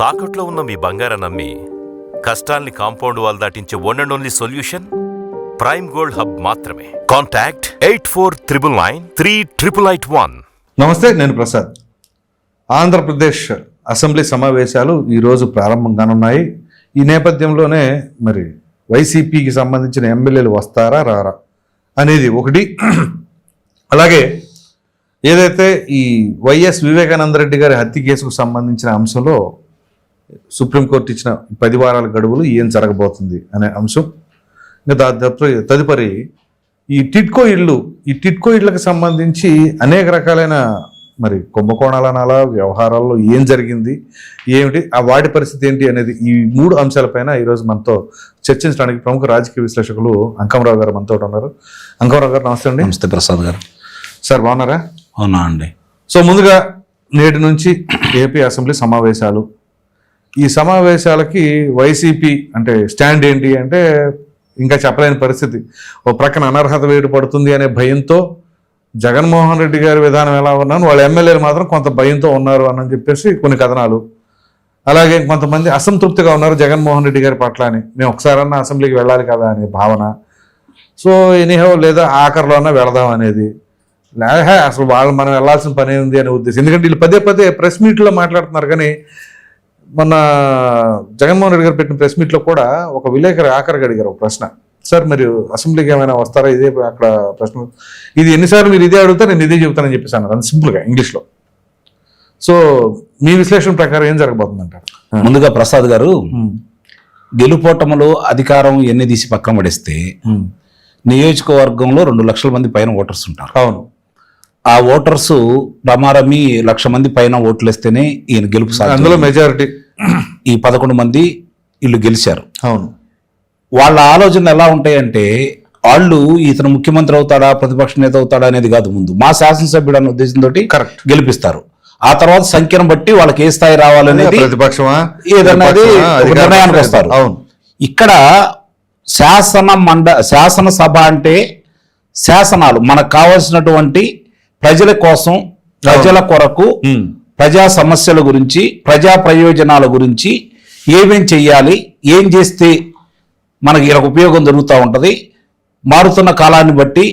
తాకట్లో ఉన్న మీ బంగారం నమ్మి కష్టాల్ని compound wall దాటించే one and only solution prime gold hub మాత్రమే. Contact eight four triple nine three triple eight one నమస్తే నేను ప్రసాద్. ఆంధ్రప్రదేశ్ అసెంబ్లీ సమావేశాలు ఈరోజు ప్రారంభం కానున్నాయి ఈ నేపథ్యంలోనే మరి వైసీపీకి సంబంధించిన ఎమ్మెల్యేలు వస్తారా రారా అనేది ఒకటి. అలాగే ఏదైతే ఈ వైఎస్ వివేకానంద రెడ్డి గారి హత్య కేసుకు సంబంధించిన అంశంలో సుప్రీంకోర్టు ఇచ్చిన పది వారాల గడువులు ఏం జరగబోతుంది అనే అంశం. ఇంకా దా- తదుపరి- తదుపరి ఈ టిట్కో ఇళ్ళు ఈ టిట్కో ఇళ్ళకి సంబంధించి అనేక రకాలైన మరి కుంభకోణాల అనాలా వ్యవహారాల్లో ఏం జరిగింది ఏమిటి ఆ వాటి పరిస్థితి ఏంటి అనేది ఈ మూడు అంశాలపైన ఈరోజు మనతో చర్చించడానికి ప్రముఖ రాజకీయ విశ్లేషకులు అంకమరావు గారు మనతో ఉన్నారు. అంకమరావు గారు నమస్తే అండి. నమస్తే ప్రసాద్ గారు. సార్ బాగున్నారా? అవునా అండి. సో ముందుగా నేటి నుంచి ఏపీ అసెంబ్లీ సమావేశాలు ఈ సమావేశాలకి వైసీపీ అంటే స్టాండ్ ఏంటి అంటే ఇంకా చెప్పలేని పరిస్థితి. ఓ ప్రక్కన అనర్హత వేటు పడుతుంది అనే భయంతో జగన్మోహన్ రెడ్డి గారి విధానం ఎలా ఉన్నాను వాళ్ళ ఎమ్మెల్యేలు మాత్రం కొంత భయంతో ఉన్నారు అని చెప్పేసి కొన్ని కథనాలు. అలాగే కొంతమంది అసంతృప్తిగా ఉన్నారు జగన్మోహన్ రెడ్డి గారి పట్ల అని. మేము ఒకసారన్నా అసెంబ్లీకి వెళ్ళాలి కదా అనే భావన. సో ఎనీహో లేదా ఆఖరిలో వెళదాం అనేది. లేహే అసలు వాళ్ళు మనం వెళ్ళాల్సిన పని ఉంది అనే ఉద్దేశం. ఎందుకంటే వీళ్ళు పదే పదే ప్రెస్ మీట్లో మాట్లాడుతున్నారు కానీ మొన్న జగన్మోహన్ రెడ్డి గారు పెట్టిన ప్రెస్ మీట్లో కూడా ఒక విలేకరి ఆఖరికి అడిగారు ఒక ప్రశ్న. సార్ మీరు అసెంబ్లీకి ఏమైనా వస్తారా? ఇదే అక్కడ ప్రశ్న. ఇది ఎన్నిసార్లు మీరు ఇదే అడుగుతా నేను ఇదే చెబుతానని చెప్పేసి అన్నారు. అంత సింపుల్గా ఇంగ్లీష్లో. సో మీ విశ్లేషణ ప్రకారం ఏం జరగబోతుంది అంటారు ముందుగా ప్రసాద్ గారు గెలుపోటములు అధికారం ఎన్ని తీసి పక్కన పడేస్తే నియోజకవర్గంలో రెండు లక్షల మంది పైన ఓటర్స్ ఉంటారు. అవును. ఆ ఓటర్స్ రమారమి లక్ష మంది పైన ఓట్లు వేస్తేనే ఈయన గెలుపు సాధ్యం. అందులో మెజారిటీ ఈ పదకొండు మంది వీళ్ళు గెలిచారు. అవును. వాళ్ళ ఆలోచనలు ఎలా ఉంటాయంటే వాళ్ళు ఇతను ముఖ్యమంత్రి అవుతాడా ప్రతిపక్ష నేత అవుతాడా అనేది కాదు ముందు. మా శాసనసభ్యుడు అన్న ఉద్దేశంతో Correct. గెలిపిస్తారు. ఆ తర్వాత సంఖ్యను బట్టి వాళ్ళకి ఏ స్థాయి రావాలనేది ప్రతిపక్షమా? ఒక అధికార నిర్ణయానికి పక్షమా? వస్తారు. అవును. ఇక్కడ శాసన మండ శాసనసభ అంటే శాసనాలు మనకు కావలసినటువంటి ప్రజల కోసం ప్రజల కొరకు. ప్రజా సమస్యల గురించి ప్రజా ప్రయోజనాల గురించి ఏమేం చెయ్యాలి ఏం చేస్తే మనకి ఇలా ఉపయోగం జరుగుతూ ఉంటుంది మారుతున్న కాలాన్ని బట్టి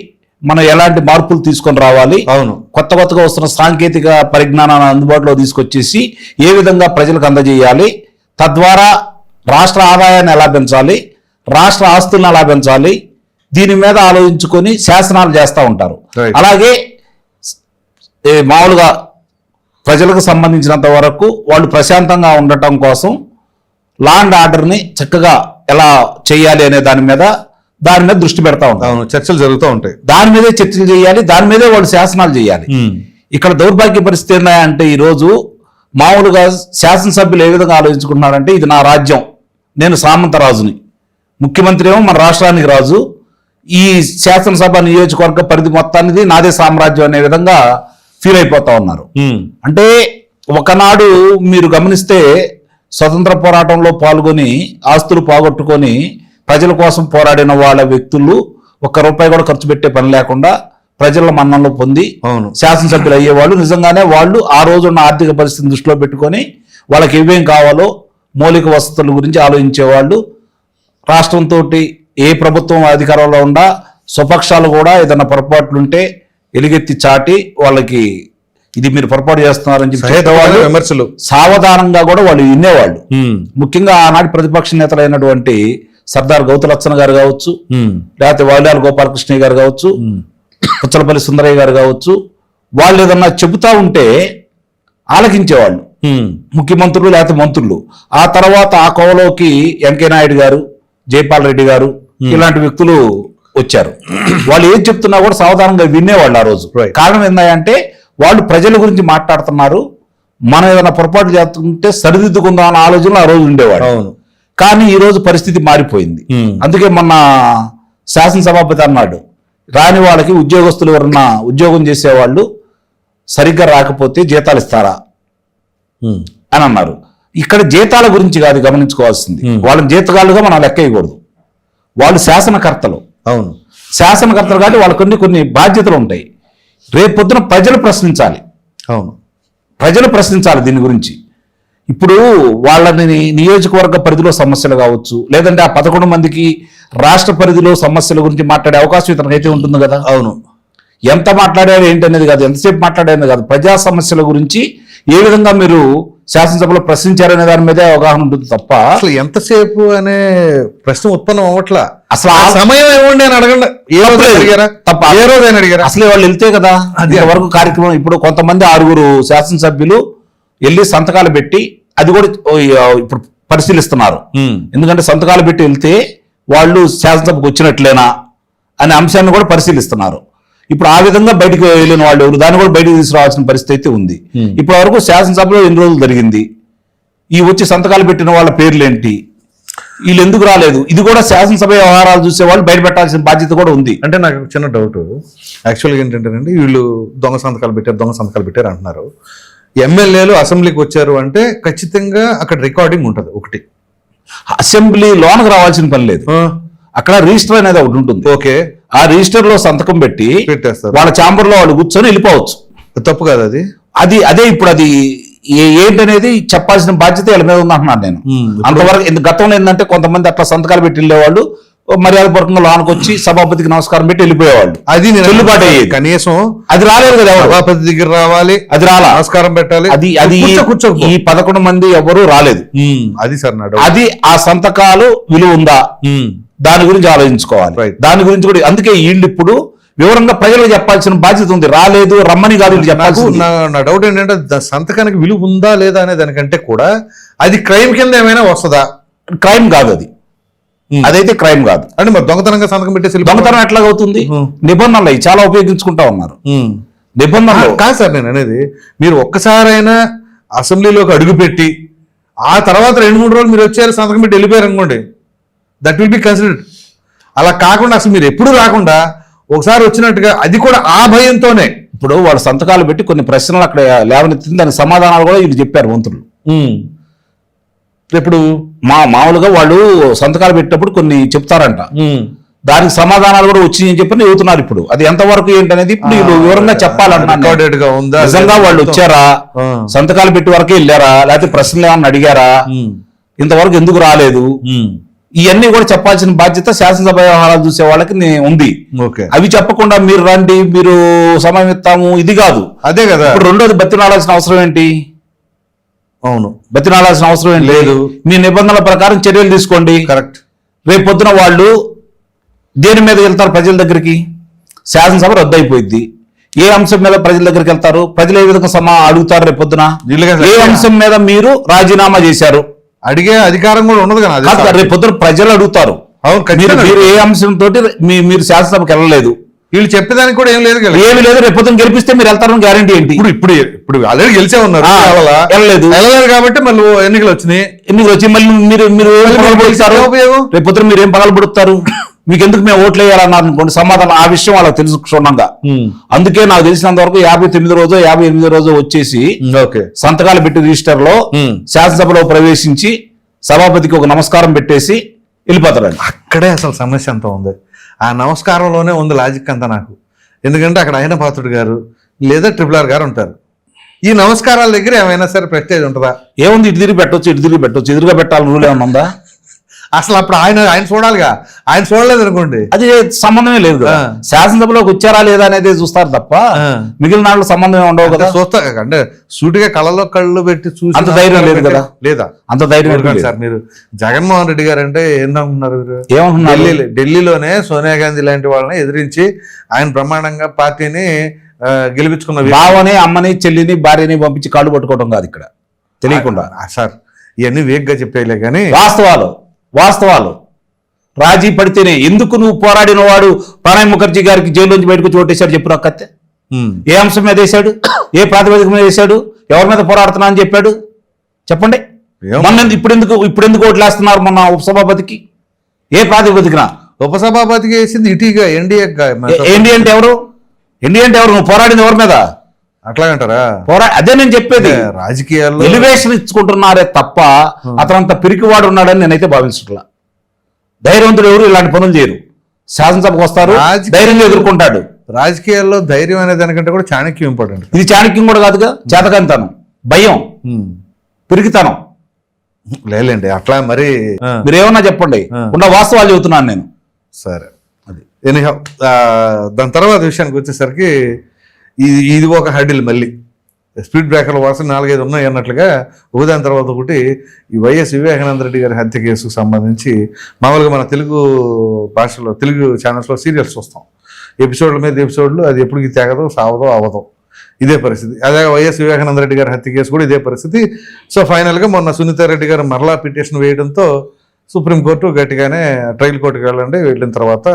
మనం ఎలాంటి మార్పులు తీసుకొని రావాలి అవును కొత్త కొత్తగా వస్తున్న సాంకేతిక పరిజ్ఞానాన్ని అందుబాటులో తీసుకొచ్చేసి ఏ విధంగా ప్రజలకు అందజేయాలి తద్వారా రాష్ట్ర ఆదాయాన్ని ఎలా పెంచాలి రాష్ట్ర ఆస్తులను ఎలా పెంచాలి దీని మీద ఆలోచించుకొని శాసనాలు చేస్తూ ఉంటారు. అలాగే మామూలుగా ప్రజలకు సంబంధించినంత వరకు వాళ్ళు ప్రశాంతంగా ఉండటం కోసం లా అండ్ ఆర్డర్ని చక్కగా ఎలా చేయాలి అనే దాని మీద దాని మీద దృష్టి పెడతా అవును చర్చలు జరుగుతూ ఉంటాయి. దాని మీదే చర్చలు చేయాలి దాని మీదే వాళ్ళు శాసనాలు చేయాలి. ఇక్కడ దౌర్భాగ్య పరిస్థితి ఏంటంటే ఈరోజు మామూలుగా శాసనసభ్యులు ఏ విధంగా ఆలోచించుకుంటున్నారంటే ఇది నా రాజ్యం నేను సామంత రాజుని ముఖ్యమంత్రి ఏమో మన రాష్ట్రానికి రాజు. ఈ శాసనసభ నియోజకవర్గ పరిధి మొత్తానికి నాదే సామ్రాజ్యం అనే విధంగా ఫీల్ అయిపోతా ఉన్నారు. అంటే ఒకనాడు మీరు గమనిస్తే స్వతంత్ర పోరాటంలో పాల్గొని ఆస్తులు పోగొట్టుకొని ప్రజల కోసం పోరాడిన వాళ్ళ వ్యక్తులు ఒక్క రూపాయి కూడా ఖర్చు పెట్టే పని లేకుండా ప్రజల మన్ననలు పొంది అవును. శాసనసభ్యులు అయ్యేవాళ్ళు. నిజంగానే వాళ్ళు ఆ రోజు ఉన్న ఆర్థిక పరిస్థితిని దృష్టిలో పెట్టుకొని వాళ్ళకి ఏమేం కావాలో మౌలిక వసతుల గురించి ఆలోచించేవాళ్ళు. రాష్ట్రంతో ఏ ప్రభుత్వం అధికారంలో ఉండా స్వపక్షాలు కూడా ఏదైనా పొరపాట్లుంటే ఎలుగెత్తి చాటి వాళ్ళకి ఇది మీరు పొరపాటు చేస్తున్నారని చెప్పి చెప్పేవాళ్ళు విమర్శలు. సావధానంగా కూడా వాళ్ళు వినేవాళ్ళు. ముఖ్యంగా ఆనాటి ప్రతిపక్ష నేతలైనటువంటి సర్దార్ గౌతలచ్చన్ గారు కావచ్చు లేకపోతే వాల్యాల గోపాలకృష్ణ గారు కావచ్చు పుచ్చలపల్లి సుందరయ్య గారు కావచ్చు వాళ్ళు ఏదన్నా చెబుతా ఉంటే ఆలకించేవాళ్ళు. ముఖ్యమంత్రులు లేకపోతే మంత్రులు. ఆ తర్వాత ఆ కోవలోకి వెంకయ్య నాయుడు గారు జైపాల్ రెడ్డి గారు ఇలాంటి వ్యక్తులు వచ్చారు. వాళ్ళు ఏం చెప్తున్నా కూడా సావధానంగా వినేవాళ్ళు ఆ రోజు. కారణం ఏంటంటే వాళ్ళు ప్రజల గురించి మాట్లాడుతున్నారు. మనం ఏదైనా పొరపాటు చేస్తుంటే సరిదిద్దుకుందాం అన్న ఆలోచనలు ఆ రోజు ఉండేవాడు కానీ ఈ రోజు పరిస్థితి మారిపోయింది. Hmm. అందుకే మొన్న శాసనసభాపతి అన్నాడు రాని వాళ్ళకి ఉద్యోగస్తులు ఎవరన్నా ఉద్యోగం చేసేవాళ్ళు సరిగ్గా రాకపోతే జీతాలు ఇస్తారా? అని అన్నారు. ఇక్కడ జీతాల గురించి కాదు గమనించుకోవాల్సింది. వాళ్ళని జీతగాళ్ళుగా మనం లెక్క వేయకూడదు. వాళ్ళు శాసనకర్తలు. అవును. శాసనకర్తలు కాబట్టి వాళ్ళకు కొన్ని కొన్ని బాధ్యతలు ఉంటాయి. రేపు పొద్దున ప్రజలు ప్రశ్నించాలి. అవును. ప్రజలు ప్రశ్నించాలి దీని గురించి. ఇప్పుడు వాళ్ళని నియోజకవర్గ పరిధిలో సమస్యలు కావచ్చు లేదంటే ఆ పదకొండు మందికి రాష్ట్ర పరిధిలో సమస్యల గురించి మాట్లాడే అవకాశం ఇతనికైతే ఉంటుంది కదా? అవును. ఎంత మాట్లాడారు ఏంటనేది కాదు ఎంతసేపు మాట్లాడారనేది కాదు. ప్రజా సమస్యల గురించి ఏ విధంగా మీరు శాసనసభలో ప్రశ్నించారనే దాని మీదే అవగాహన ఉంటుంది తప్ప అసలు ఎంతసేపు అనే ప్రశ్న ఉత్పన్నం అవ్వట్లా? అసలు ఆ సమయం ఏమండి అని అడగండి. ఏ రోజు. అడిగారా? తప్ప. ఏ రోజు అని అడిగారా? అసలే వాళ్ళు వెళ్తే కదా. అది- వరకు కార్యక్రమం ఇప్పుడు కొంతమంది ఆరుగురు శాసనసభ్యులు వెళ్ళి సంతకాలు పెట్టి అది కూడా ఇప్పుడు పరిశీలిస్తున్నారు. ఎందుకంటే సంతకాలు పెట్టి వెళ్తే వాళ్ళు శాసనసభకు వచ్చినట్లేనా అనే అంశాన్ని కూడా పరిశీలిస్తున్నారు. ఇప్పుడు ఆ విధంగా బయటకు వెళ్ళిన వాళ్ళు ఎవరు? దాన్ని కూడా బయటకు తీసుకురావాల్సిన పరిస్థితి అయితే ఉంది. ఇప్పటి వరకు శాసనసభలో ఎన్ని రోజులు జరిగింది? ఈ వచ్చి సంతకాలు పెట్టిన వాళ్ళ పేర్లు ఏంటి వీళ్ళు ఎందుకు రాలేదు? ఇది కూడా శాసనసభ వ్యవహారాలు చూసే వాళ్ళు బయట పెట్టాల్సిన బాధ్యత కూడా ఉంది. అంటే నాకు చిన్న డౌట్. యాక్చువల్గా ఏంటంటేనండి వీళ్ళు దొంగ సంతకాలు పెట్టారు దొంగ సంతకాలు పెట్టారు అంటున్నారు. ఎమ్మెల్యేలు అసెంబ్లీకి వచ్చారు అంటే ఖచ్చితంగా అక్కడ రికార్డింగ్ ఉంటుంది ఒకటి. అసెంబ్లీ లోనకు రావాల్సిన పని లేదు. అక్కడ రిజిస్టర్ అనేది ఒకటి ఉంటుంది. ఓకే. ఆ రిజిస్టర్లో సంతకం పెట్టి పెట్టేస్తారు. వాళ్ళ ఛాంబర్లో వాళ్ళు కూర్చొని వెళ్ళిపోవచ్చు. తప్పు కాదు అది. అది అదే ఇప్పుడు అది ఏంటనేది చెప్పాల్సిన బాధ్యత వీళ్ళ మీద ఉందంటున్నాను నేను. అంతవరకు గతంలో ఏంటంటే కొంతమంది అట్లా సంతకాలు పెట్టి వెళ్ళేవాళ్ళు మర్యాదపూర్వకంగా లోనికి వచ్చి సభాపతికి నమస్కారం పెట్టి వెళ్ళిపోయేవాళ్ళు. అది నేను చెల్లుబాటు అయ్యేది. కనీసం అది రాలేదు కదా సభాపతి దగ్గర రావాలి అది రాలా. నమస్కారం పెట్టాలి. అది అది ఈ పదకొండు మంది ఎవరు రాలేదు. అది సార్ అది ఆ సంతకాలు విలువ ఉందా? దాని గురించి ఆలోచించుకోవాలి. దాని గురించి కూడా అందుకే వీళ్ళు ఇప్పుడు వివరంగా ప్రజలకు చెప్పాల్సిన బాధ్యత ఉంది రాలేదు రమ్మని కాదు నాకు నా డౌట్ ఏంటంటే సంతకానికి విలువ ఉందా లేదా అనే దానికంటే కూడా అది క్రైమ్ కింద ఏమైనా వస్తుందా క్రైమ్ కాదు అది Hmm. అదైతే క్రైమ్ కాదు అంటే మరి దొంగతనంగా సంతకం పెట్టేసి? దొంగతనం ఎట్లా అవుతుంది Hmm. నిబంధనలు అవి చాలా ఉపయోగించుకుంటా ఉన్నారు ఉమ్. నిబంధనలు కాదు సార్ నేను అనేది మీరు ఒక్కసారైనా అసెంబ్లీలోకి అడుగుపెట్టి ఆ తర్వాత రెండు మూడు రోజులు మీరు వచ్చారు సంతకం పెట్టి వెళ్ళిపోయారు అనుకోండి దట్ విల్ బి కన్సిడర్డ్ అలా కాకుండా అసలు మీరు ఎప్పుడు రాకుండా ఒకసారి వచ్చినట్టుగా అది కూడా ఆ భయంతోనే. ఇప్పుడు వాళ్ళు సంతకాలు పెట్టి కొన్ని ప్రశ్నలు అక్కడ లేవనెత్తింది దానికి సమాధానాలు కూడా వీళ్ళు చెప్పారు మంత్రులు. ఇప్పుడు మా మామూలుగా వాళ్ళు సంతకాలు పెట్టినప్పుడు కొన్ని చెప్తారంట. దానికి సమాధానాలు కూడా వచ్చి అని చెప్పి చెబుతున్నారు ఇప్పుడు. అది ఎంతవరకు ఏంటనేది ఇప్పుడు వీళ్ళు వివరంగా చెప్పాలంటున్నాను నేను. రికార్డెడ్గా ఉందా? నిజంగా వాళ్ళు వచ్చారా. సంతకాలు పెట్టి వరకే వెళ్ళారా? లేకపోతే ప్రశ్నలు ఏమన్నా అడిగారా. ఇంతవరకు ఎందుకు రాలేదు. ఇవన్నీ కూడా చెప్పాల్సిన బాధ్యత శాసనసభ వ్యవహారాలు చూసే వాళ్ళకి ఉంది. ఓకే. అవి చెప్పకుండా మీరు రండి మీరు సమయం ఇస్తాము ఇది కాదు. అదే కదా. ఇప్పుడు రెండోది బతినాడాల్సిన అవసరం ఏంటి? అవును. బతినాడాల్సిన అవసరం ఏంటి? లేదు. మీ నిబంధనల ప్రకారం చర్యలు తీసుకోండి. కరెక్ట్. రేపు పొద్దున వాళ్ళు దేని మీద వెళ్తారు ప్రజల దగ్గరికి? శాసనసభ రద్దు అయిపోయింది ఏ అంశం మీద ప్రజల దగ్గరికి వెళ్తారు? ప్రజలు ఏ విధంగా సమా అడుగుతారు రేపు పొద్దున? ఏ అంశం మీద మీరు రాజీనామా చేశారు? అడిగే అధికారం కూడా ఉండదు కదా. రేపు పొద్దున ప్రజలు అడుగుతారు అవును మీరు ఏ అంశం తోటి మీ మీరు శాసనసభకు వెళ్ళలేదు వీళ్ళు చెప్పేదానికి కూడా ఏం లేదు కదా ఏమి లేదు రేపు పొద్దున గెలిపిస్తే మీరు వెళ్తారని గ్యారంటీ ఏంటి ఇప్పుడు ఇప్పుడు ఇప్పుడు ఆల్రెడీ గెలిచే ఉన్నారు? వెళ్ళలేదు. వెళ్ళలేదు కాబట్టి మళ్ళీ ఎన్నికలు వచ్చినాయి ఎన్నికలు వచ్చి మళ్ళీ మీరు మీరు ఏం మళ్ళీ పగలు మీకు పొడుస్తారు ఏం ఉపయోగం? రేపు పొద్దున మీరు ఏం పగలు పొడుస్తారు మీకు ఎందుకు మేము ఓట్లు వేయాలన్నారు అనుకోండి సమాధానం ఆ విషయం వాళ్ళకి తెలుసు క్షుణ్ణంగా. అందుకే నాకు తెలిసినంత వరకు యాభై తొమ్మిది రోజు యాభై ఎనిమిది రోజు వచ్చేసి ఓకే. సంతకాలు పెట్టి రిజిస్టర్లో. శాసనసభలో ప్రవేశించి సభాపతికి ఒక నమస్కారం పెట్టేసి వెళ్ళిపోతారండి అక్కడే అసలు సమస్య అంతా ఉంది. ఆ నమస్కారంలోనే ఉంది లాజిక్ అంతా నాకు. ఎందుకంటే అక్కడ ఆయన పాత్రుడు గారు లేదా ట్రిపుల్ ఆర్ గారు ఉంటారు. ఈ నమస్కారాల దగ్గర ఏమైనా సరే ప్రెస్టేజ్ ఉంటుందా? ఏముంది ఇటు తిరిగి పెట్టొచ్చు ఇటు తిరిగి పెట్టొచ్చు ఎదురుగా పెట్టాలని రూల్ ఏమన్నా ఉందా? అసలు అప్పుడు ఆయన ఆయన చూడాలిగా. ఆయన చూడలేదు అనుకోండి. అది సంబంధమే లేదు కదా. శాసనసభలోకి వచ్చారా లేదా అనేది చూస్తారు తప్ప. మిగిలిన వాళ్ళు సంబంధమే ఉండవు కదా. చూస్తా అంటే సూటిగా కళ్ళలో కళ్ళు పెట్టి చూసి అంత ధైర్యం లేదు కదా. లేదా? అంత ధైర్యం. సార్ మీరు. జగన్మోహన్ రెడ్డి గారు అంటే ఏందనుకున్నారు మీరు? ఏమంటున్నారు? ఢిల్లీ ఢిల్లీలోనే సోనియా గాంధీ లాంటి వాళ్ళని ఎదిరించి ఆయన బ్రహ్మాండంగా పార్టీని గెలిపించుకున్న. బావని అమ్మని చెల్లిని భార్యని పంపించి కాళ్ళు పట్టుకోవడం కాదు ఇక్కడ. తెలియకుండా. సార్ ఇవన్నీ వేగ్గా చెప్పేయలే కానీ వాస్తవాలు. వాస్తవాలు. రాజీ పడితేనే ఎందుకు నువ్వు పోరాడిన వాడు ప్రణయ్ ముఖర్జీ గారికి జైల్లోంచి బయటకు వచ్చి ఓటేశాడు చెప్పు కత్తే. ఏ అంశం మీద వేశాడు? ఏ ప్రాతిపదిక మీద వేశాడు? ఎవరి మీద పోరాడుతున్నా అని చెప్పాడు? చెప్పండి. మొన్న ఇప్పుడు ఎందుకు ఇప్పుడు ఎందుకు ఓట్లేస్తున్నారు మొన్న ఉపసభాపతికి? ఏ ప్రాతిపదికన? ఉపసభాపతికి వేసింది ఇటీగా ఎన్డీఏ ఏ- ఏంటి అంటే ఎవరు? ఏంటి అంటే ఎవరు? నువ్వు పోరాడింది ఎవరి మీద? అట్లాగంటారా? పోరా అదే నేను చెప్పేది. రాజకీయాల్లో ఎలివేషన్ ఇచ్చుకుంటున్నారే తప్ప అతనంత పిరికివాడు ఉన్నాడని నేనైతే భావించట్లా. ధైర్యవంతుడు ఎవరు ఇలాంటి పనులు చేయరు. శాసనసభకు వస్తారు ధైర్యంగా ఎదుర్కొంటాడు. రాజకీయాల్లో ధైర్యం అనే దానికంటే కూడా చాణక్యం ఇంపార్టెంట్. ఇది చాణక్యం కూడా కాదుగా చేతకంతనం భయం పిరికితనం. లేలేండి అట్లా మరి మీరు ఏమన్నా చెప్పండి. ఉన్న వాస్తవాలు చెబుతున్నాను నేను. సరే. అది. ఎనీహౌ దాని తర్వాత విషయానికి వచ్చేసరికి ఇది ఇది ఒక హడిల్ మళ్ళీ. స్పీడ్ బ్రేకర్ల వరుస నాలుగైదు ఉన్నాయి అన్నట్లుగా ఒకదాని తర్వాత ఒకటి ఈ వైఎస్ వివేకానంద రెడ్డి గారి హత్య కేసుకు సంబంధించి మామూలుగా మన తెలుగు భాషలో తెలుగు ఛానల్స్లో సీరియల్స్ చూస్తాం. ఎపిసోడ్ల మీద ఎపిసోడ్లు అది ఎప్పటికి తెగదో సావదో అవదో. ఇదే పరిస్థితి. అదే వైఎస్ వివేకానంద రెడ్డి గారి హత్య కేసు కూడా ఇదే పరిస్థితి. సో ఫైనల్గా మొన్న సునీత రెడ్డి గారు మరలా పిటిషన్ వేయడంతో సుప్రీంకోర్టు గట్టిగానే ట్రయల్ కోర్టుకి వెళ్ళండి. వెళ్ళిన తర్వాత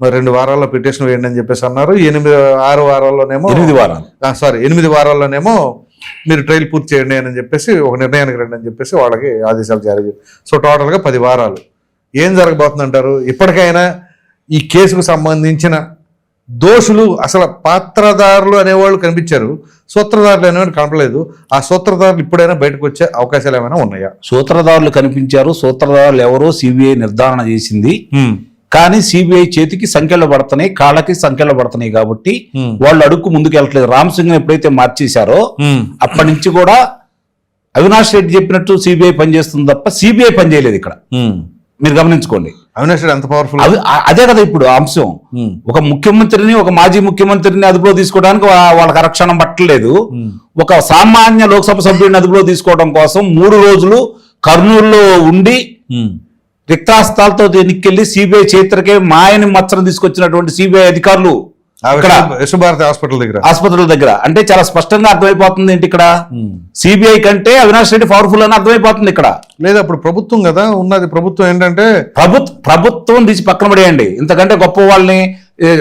మరి రెండు వారాల్లో పిటిషన్ వేయండి అని చెప్పేసి అన్నారు. ఎనిమిది ఆరు వారాల్లోనేమో ఎనిమిది వారాలు. సారీ ఎనిమిది వారాల్లోనేమో మీరు ట్రయల్ పూర్తి చేయండి అని చెప్పేసి ఒక నిర్ణయానికి రండి అని చెప్పేసి వాళ్ళకి ఆదేశాలు జారీ సో టోటల్గా పది వారాలు. ఏం జరగబోతుందంటారు? ఇప్పటికైనా ఈ కేసుకు సంబంధించిన దోషులు అసలు పాత్రదారులు అనేవాళ్ళు కనిపించారు. సూత్రధారులు అనేవాళ్ళు కనపలేదు ఆ సూత్రధారులు ఇప్పుడైనా బయటకు వచ్చే అవకాశాలు ఏమైనా ఉన్నాయా? సూత్రధారులు కనిపించారు. సూత్రధారులు ఎవరో సిబిఐ నిర్ధారణ చేసింది. కానీ సిబిఐ చేతికి సంఖ్యలు పడుతున్నాయి కాళ్ళకి సంఖ్యలు పడుతున్నాయి కాబట్టి. వాళ్ళు అడుక్కు ముందుకు వెళ్ళట్లేదు. రామ్ సింగ్ ఎప్పుడైతే మార్చేశారో అప్పటి నుంచి కూడా అవినాష్ రెడ్డి చెప్పినట్టు సిబిఐ పనిచేస్తుంది తప్ప సిబిఐ పనిచేయలేదు ఇక్కడ. మీరు గమనించుకోండి. అవినాష్ రెడ్డి ఎంత పవర్ఫుల్ అదే కదా ఇప్పుడు అంశం. ఒక ముఖ్యమంత్రిని ఒక మాజీ ముఖ్యమంత్రిని అదుపులో తీసుకోవడానికి వాళ్ళకి ఆరక్షణం పట్టలేదు. ఒక సామాన్య లోక్సభ సభ్యుడిని అదుపులో తీసుకోవడం కోసం మూడు రోజులు కర్నూలులో ఉండి రిక్తాస్తాలతో ఎన్నికెళ్ళి సిబిఐ చరిత్రకే మాయని మచ్చను తీసుకొచ్చినటువంటి సిబిఐ అధికారులు యశభారతి హాస్పిటల్ దగ్గర. ఆసుపత్రుల దగ్గర. అంటే చాలా స్పష్టంగా అర్థమైపోతుంది ఏంటి ఇక్కడ? సిబిఐ కంటే అవినాష్ రెడ్డి పవర్ఫుల్ అని అర్థమైపోతుంది ఇక్కడ. లేదా అప్పుడు ప్రభుత్వం కదా ఉన్నది ప్రభుత్వం ఏంటంటే ప్రభుత్వ ప్రభుత్వం తీసి పక్కన పడేయండి. ఇంతకంటే గొప్ప వాళ్ళని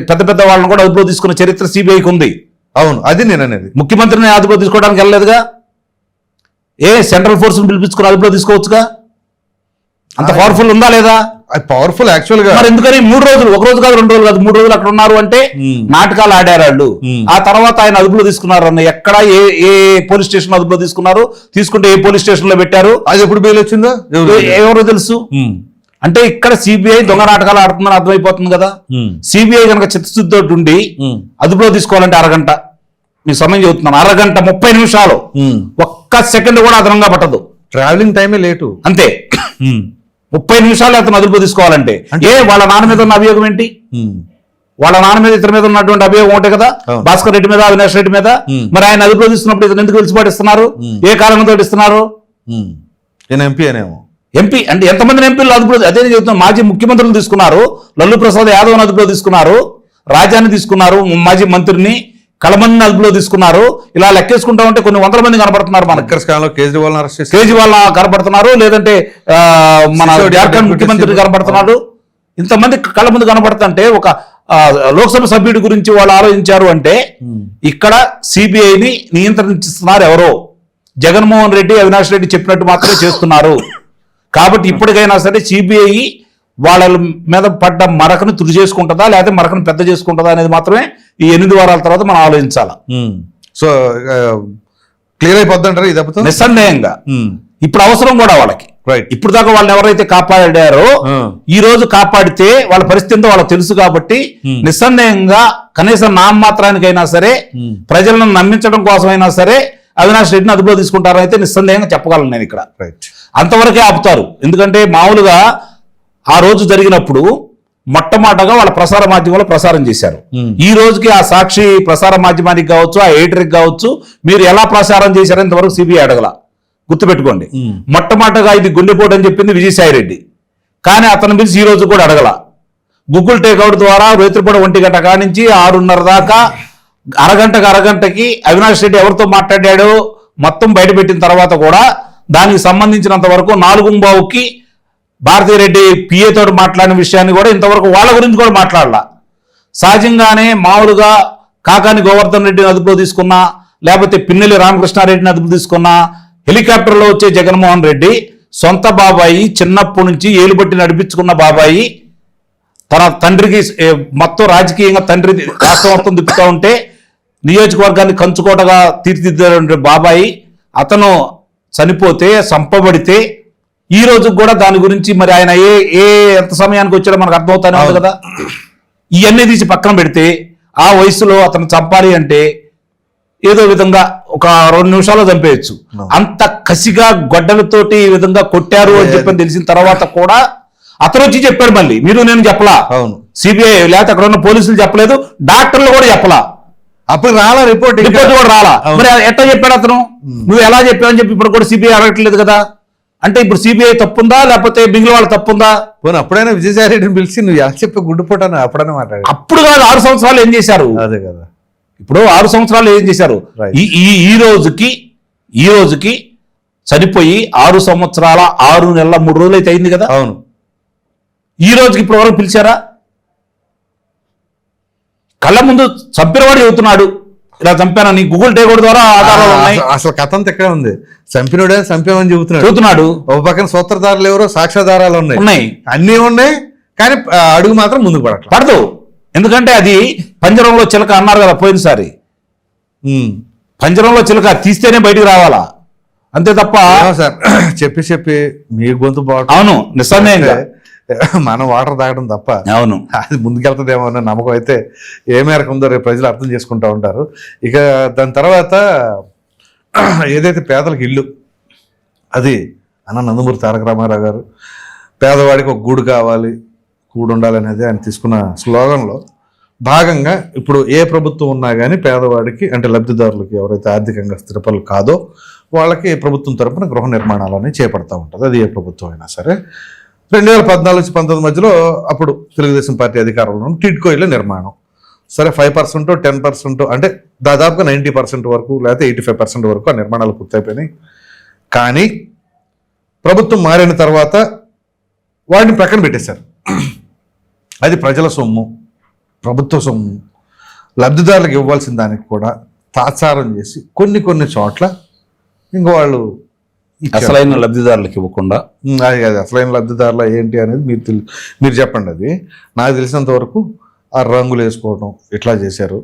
పెద్ద పెద్ద వాళ్ళని కూడా అదుపులో తీసుకున్న చరిత్ర సిబిఐకి ఉంది. అవును అది నేను అనేది. ముఖ్యమంత్రిని అదుపులో తీసుకోవడానికి వెళ్ళలేదుగా? ఏ సెంట్రల్ ఫోర్స్ పిలిపించుకుని అదుపులో తీసుకోవచ్చుగా? అంత పవర్ఫుల్ ఉందా లేదా అది పవర్ఫుల్ యాక్చువల్గా మరి ఎందుకని మూడు రోజులు ఒక రోజు కాదు రెండు రోజులు కాదు మూడు రోజులు అక్కడ ఉన్నారు అంటే. నాటకాలు ఆడారు వాళ్ళు. ఆ తర్వాత ఆయన అదుపులో తీసుకున్నారు అన్న ఎక్కడ ఏ ఏ పోలీస్ స్టేషన్ అదుపులో తీసుకున్నారు తీసుకుంటే ఏ పోలీస్ స్టేషన్లో పెట్టారు అది ఎప్పుడు బెయిల్ వచ్చిందో ఎవరు? తెలుసు. అంటే ఇక్కడ సిబిఐ దొంగ నాటకాలు ఆడుతుందని అర్థమైపోతుంది కదా. సిబిఐ కనుక చిత్తశుద్ధితో ఉండి. అదుపులో తీసుకోవాలంటే అరగంట మీకు సమయం చెబుతున్నాను అరగంట ముప్పై నిమిషాలు. ఒక్క సెకండ్ కూడా అదనంగా పట్టదు ట్రావెలింగ్ టైమే లేటు అంతే. ముప్పై నిమిషాలు అతను అదుపులో తీసుకోవాలంటే ఏ వాళ్ళ నాన్న మీద ఉన్న అభియోగం ఏంటి. వాళ్ళ నాన్న మీద ఇతని మీద ఉన్నటువంటి అభియోగం ఒకటే కదా. భాస్కర్ రెడ్డి మీద అవినాష్ రెడ్డి మీద. మరి ఆయన అదుపులో తీసుకున్నప్పుడు ఇతను ఎందుకు వెలిసిపాటిస్తున్నారు Hmm. ఏ కారణంతో ఇస్తున్నారు. నేను ఎంపీ అనేమో ఎంపీ అంటే ఎంతమంది ఎంపీలు అదుపులో అదే నేను చెప్తున్నా మాజీ ముఖ్యమంత్రులు తీసుకున్నారు లల్లు ప్రసాద్ యాదవ్ అదుపులో తీసుకున్నారు రాజాని తీసుకున్నారు మాజీ మంత్రిని కలమందిని అదుపులో తీసుకున్నారు. ఇలా లెక్కేసుకుంటా ఉంటే కొన్ని వందల మంది కనబడుతున్నారు లక్కర్స్ కాలంలో కేజ్రీవాల్ కేజ్రీవాల్ కనబడుతున్నారు లేదంటే మన జార్ఖండ్ ముఖ్యమంత్రి. కనబడుతున్నాడు ఇంతమంది కళ్ళ ముందు కనబడుతుంటే ఒక లోక్సభ సభ్యుడి గురించి వాళ్ళు ఆలోచించారు అంటే ఇక్కడ సిబిఐని నియంత్రించుతున్నారు ఎవరో? జగన్మోహన్ రెడ్డి అవినాష్ రెడ్డి చెప్పినట్టు మాత్రమే చేస్తున్నారు. కాబట్టి ఇప్పటికైనా సరే సిబిఐ వాళ్ళ మీద పడ్డ మరకను తుడి చేసుకుంటుందా లేకపోతే మరకను పెద్ద చేసుకుంటుందా అనేది మాత్రమే ఈ ఎనిమిది వారాల తర్వాత మనం ఆలోచించాలి. సో క్లియర్ అయిపోద్ది అంటారు ఈ దెబ్బతో నిస్సందేహంగా. ఇప్పుడు అవసరం కూడా వాళ్ళకి రైట్ ఇప్పుడు దాకా వాళ్ళని ఎవరైతే కాపాడారో. ఈ రోజు కాపాడితే వాళ్ళ పరిస్థితి ఏంటో వాళ్ళకి తెలుసు కాబట్టి. నిస్సందేహంగా కనీసం నామమాత్రానికైనా సరే Hmm. ప్రజలను నమ్మించడం కోసమైనా సరే అవినాష్ రెడ్డిని అదుపులో తీసుకుంటారైతే నిస్సందేహంగా చెప్పగలను నేను ఇక్కడ రైట్ అంతవరకే ఆపుతారు ఎందుకంటే మామూలుగా ఆ రోజు జరిగినప్పుడు మొట్టమొదటగా వాళ్ళ ప్రసార మాధ్యమంలో ప్రసారం చేశారు. ఈ రోజుకి ఆ సాక్షి ప్రసార మాధ్యమానికి కావచ్చు ఆ ఎడిటర్కి కావచ్చు మీరు ఎలా ప్రసారం చేశారో ఇంతవరకు సిబిఐ అడగల. గుర్తుపెట్టుకోండి. మొట్టమొదటగా ఇది గుండెపోటు అని చెప్పింది విజయసాయి రెడ్డి కానీ అతను పిలిచి ఈ రోజు కూడా అడగల. గూగుల్ టేక్అవుట్ ద్వారా రేత్రిపూట ఒంటి గంట కానించి ఆరున్నర దాకా అరగంటకి అరగంటకి అవినాష్ రెడ్డి ఎవరితో మాట్లాడాడో మొత్తం బయటపెట్టిన తర్వాత కూడా దానికి సంబంధించినంత వరకు నాలుగు బావుకి భారతీ రెడ్డి పిఏ మాట్లాడిన విషయాన్ని కూడా ఇంతవరకు వాళ్ళ గురించి కూడా మాట్లాడాల. సహజంగానే మామూలుగా కాకాని గోవర్ధన్ రెడ్డిని అదుపులో తీసుకున్నా లేకపోతే పిన్నెల్లి రామకృష్ణారెడ్డిని అదుపు తీసుకున్నా హెలికాప్టర్లో వచ్చే జగన్మోహన్ రెడ్డి సొంత బాబాయి చిన్నప్పటి నుంచి ఏలుబట్టి నడిపించుకున్న బాబాయి తన తండ్రికి మొత్తం రాజకీయంగా తండ్రి రాష్ట్రం మొత్తం తిప్పుతూ ఉంటే నియోజకవర్గాన్ని కంచుకోటగా తీర్చిదిద్దే బాబాయి అతను చనిపోతే సంపబడితే ఈ రోజు కూడా దాని గురించి మరి ఆయన ఏ ఏ ఎంత సమయానికి వచ్చాడో మనకు అర్థమవుతానే ఉంది కదా. ఇవన్నీ తీసి పక్కన పెడితే ఆ వయసులో అతను చంపాలి అంటే ఏదో విధంగా ఒక రెండు నిమిషాల్లో చంపేయచ్చు. అంత కసిగా గొడ్డలతోటి ఈ విధంగా కొట్టారు అని చెప్పని తెలిసిన తర్వాత కూడా అతను వచ్చి చెప్పాడు మళ్ళీ. మీరు నేను చెప్పలా. అవును. సిబిఐ లేకపోతే అక్కడ ఉన్న పోలీసులు చెప్పలేదు. డాక్టర్లు కూడా చెప్పలా. అప్పుడు రాలా రిపోర్ట్. రిపోర్ట్ కూడా రాలా. మరి ఎట్లా చెప్పాడు అతను? నువ్వు ఎలా చెప్పావని చెప్పి ఇప్పుడు కూడా సిబిఐ అడగట్లేదు కదా. అంటే ఇప్పుడు సిబిఐ తప్పుందా? లేకపోతే మిగిలిన వాళ్ళ తప్పుందా? పోనీ అప్పుడైనా విజయసాయి రెడ్డిని పిలిచి నువ్వు ఎలా చెప్పి గుడ్డుపోటాను అప్పుడైనా మాట్లాడు. అప్పుడు కాదు ఆరు సంవత్సరాలు ఏం చేశారు? అదే కదా. ఇప్పుడు ఆరు సంవత్సరాలు ఏం చేశారు? ఈ ఈ రోజుకి ఈ రోజుకి చనిపోయి ఆరు సంవత్సరాల ఆరు నెలల మూడు రోజులు అయితే అయింది కదా? అవును. ఈ రోజుకి ఇప్పుడు వరకు పిలిచారా? కళ్ళ ముందు చంపినవాడు చెబుతున్నాడు ఇలా చంపానని గూగుల్ టేకోడ్ ద్వారా ఆధారాలు ఉన్నాయి. అసలు- కథ అంతా ఎక్కడ ఉంది? చంపినోడే చంపామని చెబుతున్నాడు. చెబుతున్నాడు. ఒక పక్కన సూత్రధారులు ఎవరో సాక్ష్యాధారాలు ఉన్నాయి. ఉన్నాయి. అన్నీ ఉన్నాయి కానీ అడుగు మాత్రం ముందుకు పడట్లా. పడదు. ఎందుకంటే అది పంజరంలో చిలక అన్నారు కదా పోయినసారి. పంజరంలో చిలక తీస్తేనే బయటికి రావాలా? అంతే తప్ప సార్ చెప్పి చెప్పి మీ గొంతు బాగుంటుంది. అవును నిస్సందేహంగా. మనం వాటర్ తాగడం తప్ప అవును. అది ముందుకెళ్తుందేమో అన్న నమ్మకం అయితే ఏ మేరకు ఉందో రేపు ప్రజలు అర్థం చేసుకుంటా ఉంటారు. ఇక దాని తర్వాత ఏదైతే పేదలకు ఇల్లు అది అన్న నందమూరి తారక రామారావు గారు పేదవాడికి ఒక గూడు కావాలి గూడు ఉండాలనేది ఆయన తీసుకున్న స్లోగన్లో భాగంగా ఇప్పుడు ఏ ప్రభుత్వం ఉన్నా కానీ పేదవాడికి అంటే లబ్ధిదారులకి ఎవరైతే ఆర్థికంగా స్థిరపలు కాదో వాళ్ళకి ప్రభుత్వం తరపున గృహ నిర్మాణాలని చేపడతా ఉంటుంది. అది ఏ ప్రభుత్వం అయినా సరే. రెండు వేల పద్నాలుగు నుంచి పంతొమ్మిది మధ్యలో అప్పుడు తెలుగుదేశం పార్టీ అధికారంలో టిడ్కో ఇళ్ళ నిర్మాణం. సరే ఫైవ్ పర్సెంట్ టెన్ పర్సెంట్ అంటే దాదాపుగా నైంటీ పర్సెంట్ వరకు లేకపోతే ఎయిటీ ఫైవ్ పర్సెంట్ వరకు ఆ నిర్మాణాలు పూర్తయిపోయినాయి. కానీ ప్రభుత్వం మారిన తర్వాత వాటిని ప్రక్కన పెట్టేశారు. అది ప్రజల సొమ్ము ప్రభుత్వ సొమ్ము. లబ్ధిదారులకు ఇవ్వాల్సిన దానికి కూడా తాత్సారం చేసి కొన్ని కొన్ని చోట్ల ఇంక వాళ్ళు అసలైన లబ్ధిదారులకు ఇవ్వకుండా. అది కాదు అసలైన లబ్ధిదారుల ఏంటి అనేది మీరు తెలి మీరు చెప్పండి అది. నాకు తెలిసినంత వరకు ఆ రంగులు వేసుకోవడం ఇట్లా చేశారు?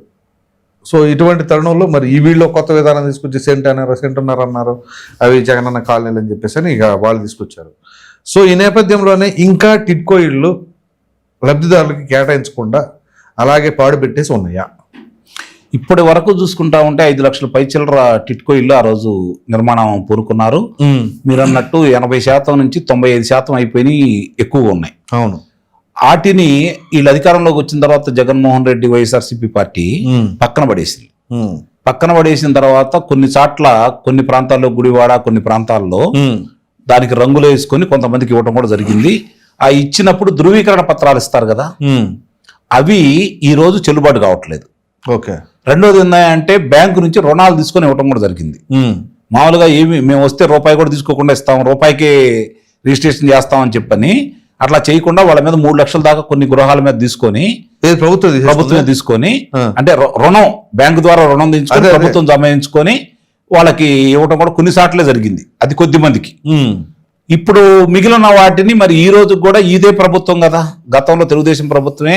సో ఇటువంటి తరుణంలో మరి ఈ వీళ్ళు కొత్త విధానం తీసుకొచ్చి సెంట్ అన్నారు సెంట్ ఉన్నారు అన్నారు. అవి జగనన్న కాలనీలు అని చెప్పేసి అని ఇక వాళ్ళు తీసుకొచ్చారు. సో ఈ నేపథ్యంలోనే ఇంకా టిట్కో ఇళ్ళు లబ్ధిదారులకి కేటాయించకుండా అలాగే పాడు పెట్టేసి ఉన్నాయా? ఇప్పటి వరకు చూసుకుంటా ఉంటే ఐదు లక్షల పై చిల్లర టిట్కో ఇల్లు ఆ రోజు నిర్మాణం పూనుకున్నారు. మీరు అన్నట్టు ఎనభై శాతం నుంచి తొంభై ఐదు శాతం అయిపోయినాయి ఎక్కువగా ఉన్నాయి. అవును. వాటిని వీళ్ళు అధికారంలోకి వచ్చిన తర్వాత జగన్మోహన్ రెడ్డి వైఎస్ఆర్సీపీ పార్టీ పక్కన పడేసింది. పక్కన పడేసిన తర్వాత కొన్ని చాట్ల కొన్ని ప్రాంతాల్లో గుడివాడ కొన్ని ప్రాంతాల్లో దానికి రంగులు వేసుకొని కొంతమందికి ఇవ్వడం కూడా జరిగింది. ఆ ఇచ్చినప్పుడు ధృవీకరణ పత్రాలు ఇస్తారు కదా. అవి ఈ రోజు చెల్లుబాటు కావట్లేదు. ఓకే. రెండోది ఏంటంటే బ్యాంకు నుంచి రుణాలు తీసుకొని ఇవ్వడం కూడా జరిగింది మామూలుగా ఏమి మేము వస్తే రూపాయి కూడా తీసుకోకుండా ఇస్తాం రూపాయికే రిజిస్ట్రేషన్ చేస్తామని చెప్పని అట్లా చేయకుండా వాళ్ళ మీద మూడు లక్షల దాకా కొన్ని గృహాల మీద తీసుకొని ప్రభుత్వం? ప్రభుత్వం తీసుకొని. అంటే రుణం బ్యాంకు ద్వారా రుణం తీసుకొని. ప్రభుత్వం జమాయించుకొని వాళ్ళకి ఇవ్వడం కూడా కొన్ని సార్లే జరిగింది అది కొద్ది మందికి ఇప్పుడు మిగిలిన వాటిని మరి ఈ రోజు కూడా ఇదే ప్రభుత్వం కదా? గతంలో తెలుగుదేశం ప్రభుత్వమే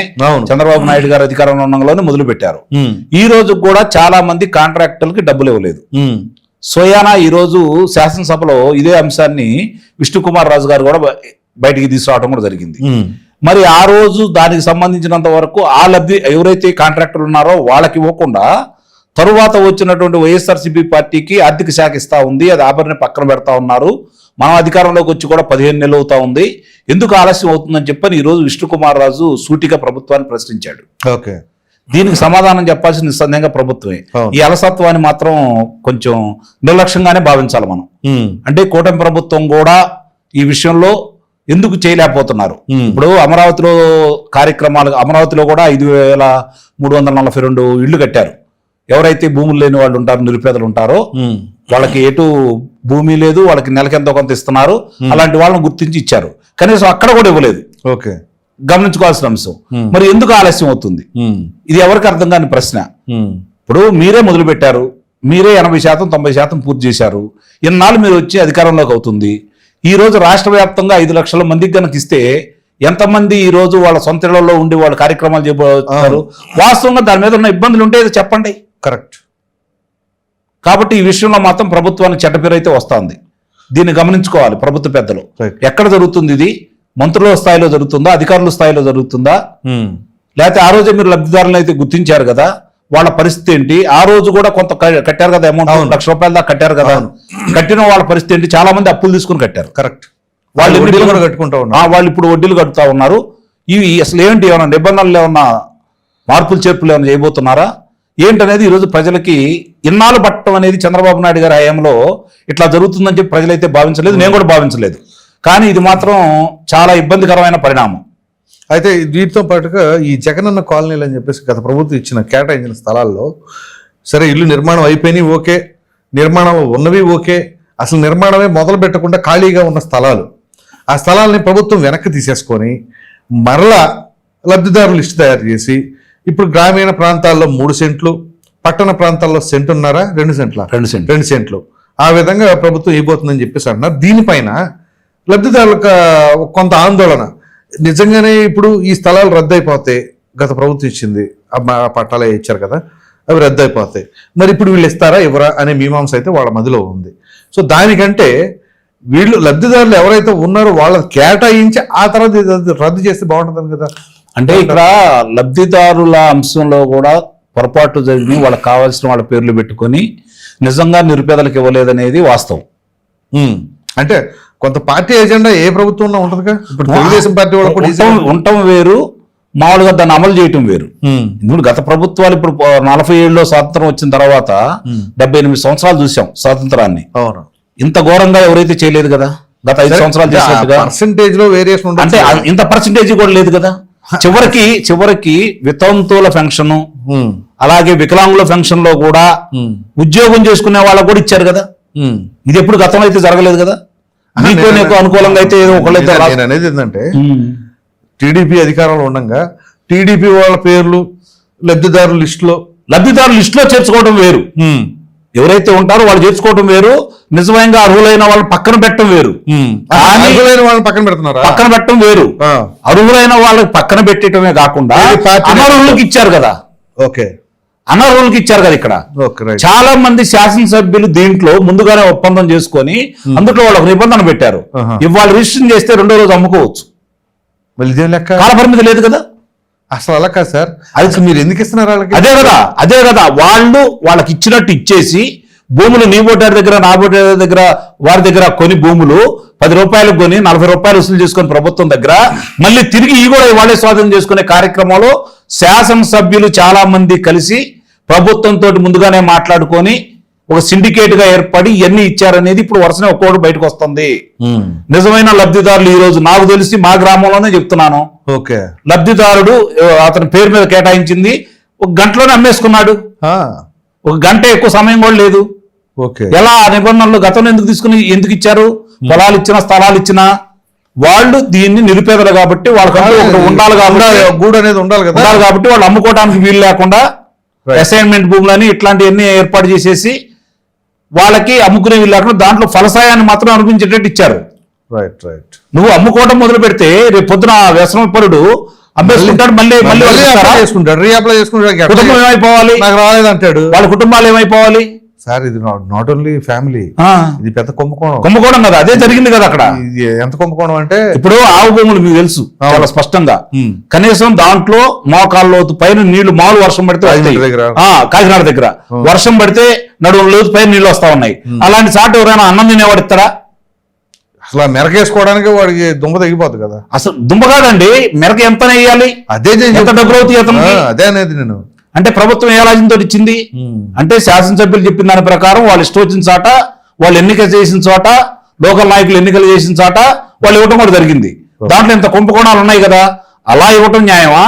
చంద్రబాబు నాయుడు గారు అధికారంలో ఉండగానే మొదలు పెట్టారు ఈ రోజు కూడా చాలా మంది కాంట్రాక్టర్లకి డబ్బులు ఇవ్వలేదు. సోయానా ఈ రోజు శాసనసభలో ఇదే అంశాన్ని విష్ణుకుమార్ రాజు గారు కూడా బయటికి తీసుకురావడం కూడా జరిగింది. మరి ఆ రోజు దానికి సంబంధించినంత వరకు ఆ లబ్ధి ఎవరైతే కాంట్రాక్టర్లు ఉన్నారో వాళ్ళకి ఇవ్వకుండా తరువాత వచ్చినటువంటి వైఎస్ఆర్సీపీ పార్టీకి ఆర్థిక శాఖ ఇస్తా ఉంది అది ఆభరణ పక్కన పెడతా ఉన్నారు. మనం అధికారంలోకి వచ్చి కూడా పదిహేను నెలలు అవుతా ఉంది. ఎందుకు ఆలస్యం అవుతుందని చెప్పని ఈ రోజు విష్ణుకుమార్ రాజు సూటిగా ప్రభుత్వాన్ని ప్రశ్నించాడు. ఓకే. దీనికి సమాధానం చెప్పాల్సిన నిస్సందేహంగా ప్రభుత్వమే. ఈ అలసత్వాన్ని మాత్రం కొంచెం నిర్లక్ష్యంగానే భావించాలి మనం. అంటే కూటమి ప్రభుత్వం కూడా ఈ విషయంలో ఎందుకు చేయలేకపోతున్నారు. ఇప్పుడు అమరావతిలో కార్యక్రమాలు అమరావతిలో కూడా ఐదు వేల మూడు వందల నలభై రెండు ఇళ్ళు కట్టారు. ఎవరైతే భూములు లేని వాళ్ళు ఉంటారో నిరుపేదలు ఉంటారో వాళ్ళకి ఎటు భూమి లేదు వాళ్ళకి నెలకెంతో కొంత ఇస్తున్నారు. అలాంటి వాళ్ళని గుర్తించి ఇచ్చారు. కనీసం అక్కడ కూడా ఇవ్వలేదు. ఓకే. గమనించుకోవాల్సిన అంశం. మరి ఎందుకు ఆలస్యం అవుతుంది? ఇది ఎవరికి అర్థం కాని ప్రశ్న. ఇప్పుడు మీరే మొదలు పెట్టారు మీరే ఎనభై శాతం తొంభై శాతం పూర్తి చేశారు. ఇన్నాళ్ళు మీరు వచ్చి అధికారంలోకి అవుతుంది. ఈ రోజు రాష్ట్ర వ్యాప్తంగా ఐదు లక్షల మందికి కనుక ఇస్తే ఎంతమంది ఈ రోజు వాళ్ళ సొంత ఇళ్ళలో ఉండి వాళ్ళ కార్యక్రమాలు చేయబోతున్నారు వాస్తవంగా దాని మీద ఉన్న ఇబ్బందులు ఉంటే చెప్పండి. కరెక్ట్. కాబట్టి ఈ విషయంలో మాత్రం ప్రభుత్వానికి చెడ్డ పేరు అయితే వస్తుంది. దీన్ని గమనించుకోవాలి ప్రభుత్వ పెద్దలు. ఎక్కడ జరుగుతుంది ఇది? మంత్రుల స్థాయిలో జరుగుతుందా? అధికారుల స్థాయిలో జరుగుతుందా? ఉమ్, లేకపోతే ఆ రోజే మీరు లబ్ధిదారులను అయితే గుర్తించారు కదా? వాళ్ళ పరిస్థితి ఏంటి? ఆ రోజు కూడా కొంత కట్టారు కదా అమౌంట్? లక్ష రూపాయల దాకా కట్టారు కదా? కట్టిన వాళ్ళ పరిస్థితి ఏంటి? చాలా మంది అప్పులు తీసుకుని కట్టారు. కరెక్ట్ వాళ్ళు వడ్డీలు కూడా కట్టుకుంటా ఉన్నారు. వాళ్ళు ఇప్పుడు వడ్డీలు కడుతూ ఉన్నారు. ఇవి అసలు ఏంటి? ఏమన్నా నిబంధనలు ఏమన్నా మార్పులు చేర్పులు ఏమైనా చేయబోతున్నారా? ఏంటనేది ఈరోజు ప్రజలకి ఇన్నాళ్ళు పట్టడం అనేది చంద్రబాబు నాయుడు గారి హయాంలో ఇట్లా జరుగుతుందని చెప్పి ప్రజలైతే భావించలేదు నేను కూడా భావించలేదు. కానీ ఇది మాత్రం చాలా ఇబ్బందికరమైన పరిణామం. అయితే వీటితో పాటుగా ఈ జగనన్న కాలనీలు అని చెప్పేసి గత ప్రభుత్వం ఇచ్చిన కేటాయించిన స్థలాల్లో సరే ఇల్లు నిర్మాణం అయిపోయినాయి ఓకే. నిర్మాణం ఉన్నవి ఓకే. అసలు నిర్మాణమే మొదలు పెట్టకుండా ఖాళీగా ఉన్న స్థలాలు. ఆ స్థలాలని ప్రభుత్వం వెనక్కి తీసేసుకొని మరలా లబ్ధిదారుల లిస్టు తయారు చేసి ఇప్పుడు గ్రామీణ ప్రాంతాల్లో మూడు సెంట్లు పట్టణ ప్రాంతాల్లో సెంటున్నారా? రెండు సెంట్ల? రెండు సెంట్లు. రెండు సెంట్లు. ఆ విధంగా ప్రభుత్వం ఇవ్వబోతుందని చెప్పేసి అంటున్నారు. దీనిపైన లబ్ధిదారులకు కొంత ఆందోళన. నిజంగానే ఇప్పుడు ఈ స్థలాలు రద్దయిపోతే గత ప్రభుత్వం ఇచ్చింది పట్టాలే ఇచ్చారు కదా అవి రద్దయిపోతాయి మరి ఇప్పుడు వీళ్ళు ఇస్తారా ఇవ్వరా అనే మీమాంస అయితే వాళ్ళ మదిలో ఉంది. సో దానికంటే వీళ్ళు లబ్ధిదారులు ఎవరైతే ఉన్నారో వాళ్ళకి కేటాయించి ఆ తర్వాత రద్దు చేస్తే బాగుంటుంది కదా. అంటే ఇక్కడ లబ్ధిదారుల అంశంలో కూడా పొరపాటు జరిగి వాళ్ళకి కావాల్సిన వాళ్ళ పేర్లు పెట్టుకొని నిజంగా నిరుపేదలకు ఇవ్వలేదనేది వాస్తవం. అంటే కొంత పార్టీ ఎజెండా ఏ ప్రభుత్వంలో ఉంటుందిగా? ఇప్పుడు తెలుగుదేశం పార్టీ వాళ్ళు ఉండటం వేరు మామూలుగా దాన్ని అమలు చేయటం వేరు. ఇప్పుడు గత ప్రభుత్వాలు ఇప్పుడు నలభై ఏళ్ళలో స్వాతంత్రం వచ్చిన తర్వాత డెబ్బై ఎనిమిది సంవత్సరాలు చూసాం స్వాతంత్రాన్ని. ఇంత ఘోరంగా ఎవరైతే చేయలేదు కదా? గత ఐదు సంవత్సరాలు చేసినట్టుగా? పర్సంటేజ్లో వేరియేషన్ అంటే ఇంత పర్సంటేజ్ కూడా లేదు కదా? చివరికి చివరికి వితంతువుల పెన్షన్ ఉమ్. అలాగే వికలాంగుల పెన్షన్లో కూడా. ఉద్యోగం చేసుకునే వాళ్ళకు కూడా ఇచ్చారు కదా. ఇది ఎప్పుడు గతంలో అయితే జరగలేదు కదా నీకు అనుకూలంగా అయితే ఏదో ఒకళ్ళైతే అనేది ఏంటంటే. టీడీపీ అధికారంలో ఉండగా టీడీపీ వాళ్ళ పేర్లు లబ్ధిదారుల లిస్టులో లబ్ధిదారులు లిస్టులో చేర్చుకోవడం వేరు ఎవరైతే ఉంటారో వాళ్ళు చేర్చుకోవడం వేరు. నిజమైన అర్హులైన వాళ్ళని పక్కన పెట్టడం వేరు. అర్హులైన వాళ్ళని పక్కన పెడుతున్నారా? పక్కన పెట్టడం వేరు. అర్హులైన వాళ్ళకి పక్కన పెట్టడమే కాకుండా అనర్హులకు ఇచ్చారు కదా. ఓకే. అనర్హులకు ఇచ్చారు కదా ఇక్కడ. చాలా మంది శాసనసభ్యులు దీంట్లో ముందుగానే ఒప్పందం చేసుకొని అందులో వాళ్ళకు నిబంధన పెట్టారు. ఇవాళ రిజిస్ట్రేషన్ చేస్తే రెండో రోజు అమ్ముకోవచ్చు. కాలపరిమితి లేదు కదా. అసలు అలా కాదు సార్. అది మీరు ఎందుకు ఇస్తున్నారు వాళ్ళకి? అదే కదా అదే కదా. వాళ్ళు వాళ్ళకి ఇచ్చినట్టు ఇచ్చేసి భూములు నీ ఓటారి దగ్గర నా ఓటారి దగ్గర వారి దగ్గర కొని భూములు పది రూపాయలకు కొని నలభై రూపాయలు వసూలు చేసుకొని ప్రభుత్వం దగ్గర మళ్ళీ తిరిగి ఈ కూడా వాళ్ళే స్వాధీనం చేసుకునే కార్యక్రమంలో శాసనసభ్యులు చాలా మంది కలిసి ప్రభుత్వంతో ముందుగానే మాట్లాడుకొని ఒక సిండికేట్గా ఏర్పడి ఇవన్నీ ఇచ్చారనేది ఇప్పుడు వరుసనే ఒక్కోటి బయటకు వస్తుంది. నిజమైన లబ్ధిదారులు ఈ రోజు నాకు తెలిసి మా గ్రామంలోనే చెప్తున్నాను. ఓకే. లబ్ధిదారుడు అతని పేరు మీద కేటాయించింది. ఒక గంటలోనే అమ్మేసుకున్నాడు. ఒక గంట ఎక్కువ సమయం కూడా లేదు. ఓకే. ఎలా ఆ నిబంధనలు గతంలో ఎందుకు తీసుకుని ఎందుకు ఇచ్చారు? పొలాలు ఇచ్చిన స్థలాలు ఇచ్చినా వాళ్ళు దీన్ని నిరుపేదలు కాబట్టి వాళ్ళకంటూ ఒకటి ఉండాలి కాబట్టి గూడు అనేది ఉండాలి కదా? ఉండాలి కాబట్టి వాళ్ళు అమ్ముకోవడానికి వీలు లేకుండా. అసైన్మెంట్ భూములని ఇట్లాంటివన్నీ ఏర్పాటు చేసేసి వాళ్ళకి అమ్ముకునే వీలు లేకుండా దాంట్లో ఫలసాయాన్ని మాత్రం అనిపించేటట్టు ఇచ్చారు. రైట్ రైట్ నువ్వు అమ్ముకోవడం మొదలు పెడితే రేపు పొద్దున వ్యసనం పరుడు అమ్మేసుకుంటాడు మళ్ళీ మళ్ళీ? చేసుకుంటాడు కుటుంబం ఏమైపోవాలి? నాకు రాలేదంటాడు. వాళ్ళ కుటుంబాలు ఏమైపోవాలి? సార్ ఇది నాట్ ఓన్లీ ఫ్యామిలీ ఇది పెద్ద కుంభకోణం. కుంభకోణం కదా అదే జరిగింది కదా అక్కడ. ఇది ఎంత కుంభకోణం అంటే? ఇప్పుడు ఆవు భూములు మీకు తెలుసు చాలా స్పష్టంగా. కనీసం దాంట్లో మోకాళ్ళ లోతు పైన నీళ్ళు మామూలు వర్షం పడితే కాకినాడ. దగ్గర. ఆ, కాకినాడ దగ్గర. వర్షం పడితే నడుము లోతు పైన నీళ్ళు వస్తా ఉన్నాయి. అలాంటి చాటు ఎవరైనా అన్నం తినేవాడు ఇస్తారా అసలు మెరకేసుకోవడానికి వాడికి దుమ్మ తగ్గిపోద్ది కదా. అసలు దుంప కాదండి మెరక ఎంత వేయాలి? అదే ఎంత. డబ్బులు అవుతాయి అతనికి? ఆ, అదే అనేది నేను. అంటే ప్రభుత్వం ఏ లాజింతో ఇచ్చింది? అంటే శాసనసభ్యులు చెప్పిన దాని ప్రకారం వాళ్ళు ఇష్టం వచ్చిన చోట వాళ్ళు ఎన్నిక చేసిన చోట లోకల్ నాయకులు ఎన్నికలు చేసిన చోట వాళ్ళు ఇవ్వటం కూడా జరిగింది. దాంట్లో ఇంత కుంభకోణాలు ఉన్నాయి కదా అలా ఇవ్వటం న్యాయమా?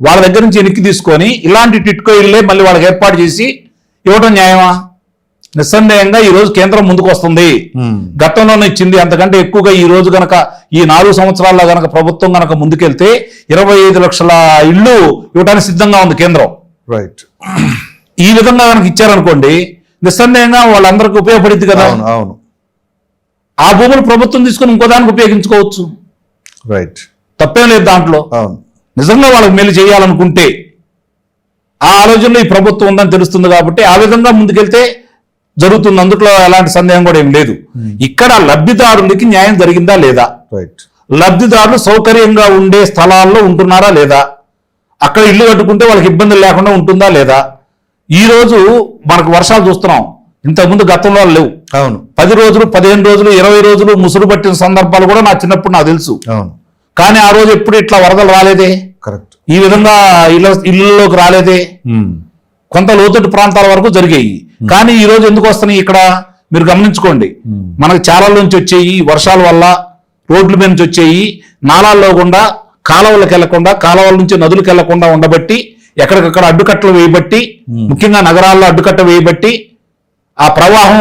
వాళ్ళ దగ్గర నుంచి ఎన్నిక తీసుకొని ఇలాంటి టిట్కో ఇల్లే మళ్ళీ వాళ్ళకి ఏర్పాటు చేసి ఇవ్వటం న్యాయమా? నిస్సందేహంగా ఈ రోజు కేంద్రం ముందుకు వస్తుంది గతంలోనే ఇచ్చింది. అంతకంటే ఎక్కువగా ఈ రోజు గనక ఈ నాలుగు సంవత్సరాల్లో గనక ప్రభుత్వం గనక ముందుకెళ్తే ఇరవై ఐదు లక్షల ఇళ్ళు ఇవ్వడానికి సిద్ధంగా ఉంది కేంద్రం. రైట్ ఈ విధంగా కనుక ఇచ్చారనుకోండి నిస్సందేహంగా వాళ్ళందరికీ ఉపయోగపడింది కదా. అవును ఆ భూములు ప్రభుత్వం తీసుకుని ఇంకో దానికి ఉపయోగించుకోవచ్చు. రైట్ తప్పేం లేదు దాంట్లో. అవును. నిజంగా వాళ్ళకి మేలు చేయాలనుకుంటే ఆ ఆలోచనలో ఈ ప్రభుత్వం ఉందని తెలుస్తుంది కాబట్టి ఆ విధంగా ముందుకెళ్తే జరుగుతుంది అందుట్లో ఎలాంటి సందేహం కూడా ఏం లేదు. ఇక్కడ లబ్ధిదారులకి న్యాయం జరిగిందా లేదా? లబ్ధిదారులు సౌకర్యంగా ఉండే స్థలాల్లో ఉంటున్నారా లేదా? అక్కడ ఇల్లు కట్టుకుంటే వాళ్ళకి ఇబ్బందులు లేకుండా ఉంటుందా లేదా? ఈ రోజు మనకు వర్షాలు చూస్తున్నాం. ఇంతకుముందు గతంలో లేవు. అవును. పది రోజులు పదిహేను రోజులు ఇరవై రోజులు ముసురు పట్టిన సందర్భాలు కూడా నా చిన్నప్పుడు నాకు తెలుసు. అవును. కానీ ఆ రోజు ఎప్పుడు ఇట్లా వరదలు రాలేదే? కరెక్ట్ ఈ విధంగా ఇళ్ళ ఇళ్ళలోకి రాలేదే? కొంత లోతట్టు ప్రాంతాల వరకు జరిగాయి. కానీ ఈ రోజు ఎందుకు వస్తున్నాయి ఇక్కడ మీరు గమనించుకోండి మనకు చాలాల నుంచి వచ్చేయి వర్షాల వల్ల రోడ్ల మీద నుంచి వచ్చేయి నాలాల్లో గుండా కాలువలకు వెళ్ళకుండా కాలువల నుంచి నదులకు వెళ్ళకుండా ఉండబట్టి ఎక్కడికక్కడ అడ్డుకట్టలు వేయబట్టి ముఖ్యంగా నగరాల్లో అడ్డుకట్ట వేయబట్టి ఆ ప్రవాహం